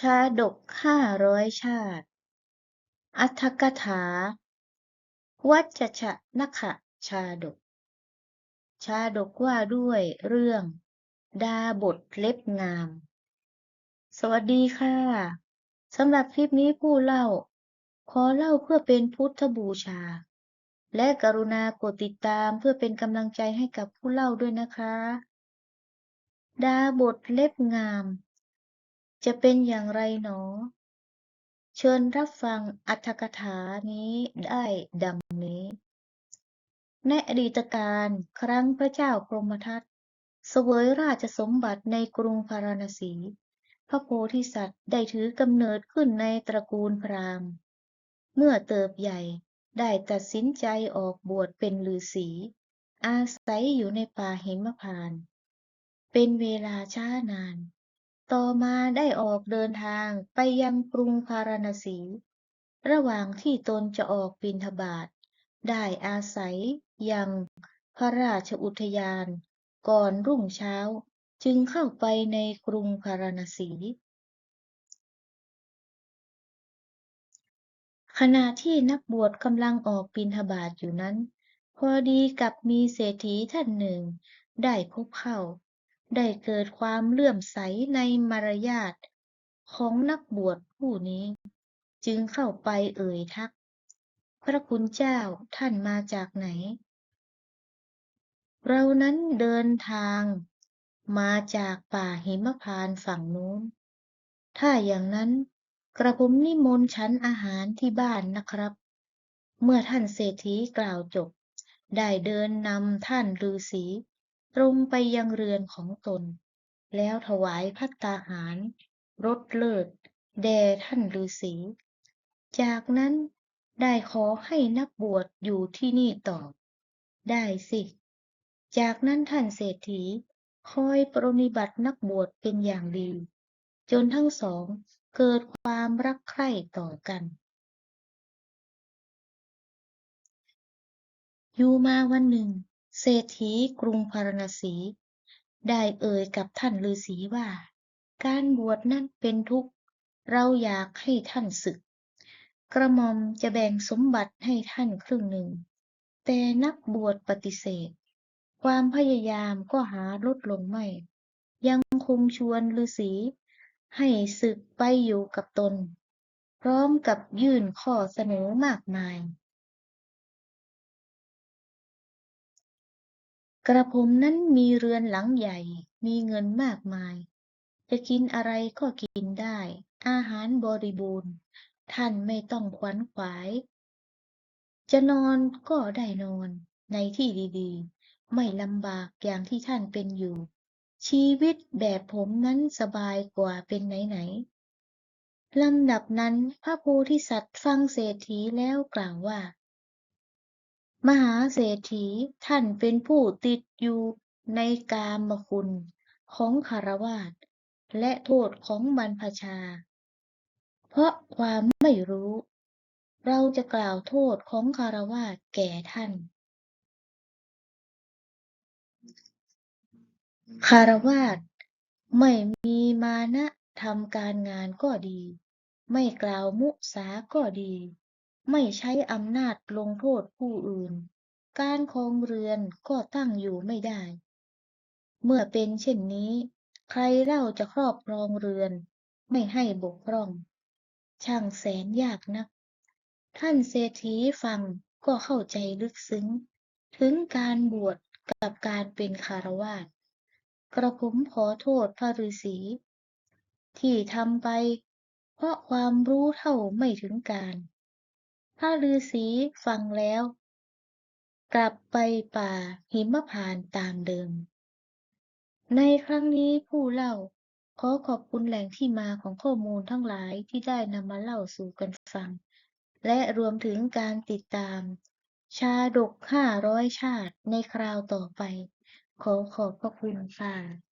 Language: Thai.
ชาดกห้าร้อยชาติอรรถกถา วัจชะนคชาดก ชาดกว่าด้วยเรื่อง ดาบทเล็บงาม สวัสดีค่ะสำหรับคลิปนี้ผู้เล่า ขอเล่าเพื่อเป็นพุทธบูชา และกรุณากดติดตามเพื่อเป็นกำลังใจให้กับผู้เล่าด้วยนะคะ ดาบทเล็บงาม จะเป็นอย่างไรหนอ เชิญรับฟังอรรถกถานี้ได้ดังนี้ ในอดีตการครั้งพระเจ้าพรหมทัตเสวยราชสมบัติในกรุงพาราณสี พระโพธิสัตว์ได้ถือกำเนิดขึ้นในตระกูลพราหมณ์ เมื่อเติบใหญ่ได้ตัดสินใจออกบวชเป็นฤาษีอาศัยอยู่ในป่าหิมพานต์เป็นเวลาช้านาน ต่อมาได้ออกเดินทางไปยังกรุงพาราณสี ระหว่างที่ตนจะออกบิณฑบาตได้อาศัยยังพระราชอุทยาน ก่อนรุ่งเช้าจึงเข้าไปในกรุงพาราณสี ขณะที่นักบวชกำลังออกบิณฑบาตอยู่นั้น พอดีกับมีเศรษฐีท่านหนึ่ง ได้พบเข้า ได้เกิดความเลื่อมใสในมารยาทของนักบวชผู้นี้ จึงเข้าไปเอ่ยทัก พระคุณเจ้าท่านมาจากไหน เรานั้นเดินทางมาจากป่าหิมพานฝั่งนู้น ถ้าอย่างนั้นกระผมนิมนต์ฉันอาหารที่บ้านนะครับ เมื่อท่านเศรษฐีกล่าวจบ ได้เดินนำท่านฤาษี ตรงไปยังเรือนของตน แล้วถวายภัตตาหาร รสเลิศ แด่ท่านฤาษี จากนั้นได้ขอให้นักบวชอยู่ที่นี่ต่อ ได้สิ จากนั้นท่านเศรษฐีคอยปรนนิบัตินักบวชเป็นอย่างดี จนทั้งสองเกิดความรักใคร่ต่อกัน อยู่มาวันหนึ่ง เศรษฐีกรุงพาราณสี ได้เอ่ยกับท่านฤาษีว่า การบวชนั้นเป็นทุกข์ เราอยากให้ท่านศึก กระหม่อมจะแบ่งสมบัติให้ท่านครึ่งหนึ่ง แต่นักบวชปฏิเสธ ความพยายามก็หาลดลงไม่ ยังคงชวนฤาษีให้ศึกไปอยู่กับตน พร้อมกับยื่นข้อเสนอมากมาย กระผมนั้นมีเรือนหลังใหญ่ มีเงินมากมาย จะกินอะไรก็กินได้ อาหารบริบูรณ์ ท่านไม่ต้องขวนขวาย จะนอนก็ได้นอน ในที่ดีๆ ไม่ลำบากอย่างที่ท่านเป็นอยู่ ชีวิตแบบผมนั้นสบายกว่าเป็นไหนๆลำดับนั้นพระโพธิสัตว์ฟังเศรษฐีแล้วกล่าวว่า มหาเศรษฐีท่านเป็นผู้ติดอยู่ในกามคุณของคารวาสและโทษของบรรพชา เพราะความไม่รู้ เราจะกล่าวโทษของคารวาสแก่ท่าน คารวาสไม่มีมานะทำการงานก็ดี ไม่กล่าวมุสาก็ดี ไม่ใช้อำนาจลงโทษผู้อื่น การครองเรือนก็ตั้งอยู่ไม่ได้ เมื่อเป็นเช่นนี้ ใครเล่าจะครอบครองเรือน ไม่ให้บกพร่อง ช่างแสนยากนัก ท่านเศรษฐีฟังก็เข้าใจลึกซึ้ง ถึงการบวชกับการเป็นคารวาสกระผมขอโทษพระฤาษี ที่ทำไป เพราะความรู้เท่าไม่ถึงการ พระฤาษีฟังแล้ว กลับไปป่าหิมพานตามเดิม ในครั้งนี้ผู้เล่าขอขอบคุณแหล่งที่มาของข้อมูลทั้งหลายที่ได้นำมาเล่าสู่กันฟัง และรวมถึงการติดตาม ชาดกห้าร้อยชาติในคราวต่อไป ขอขอบพระคุณค่ะ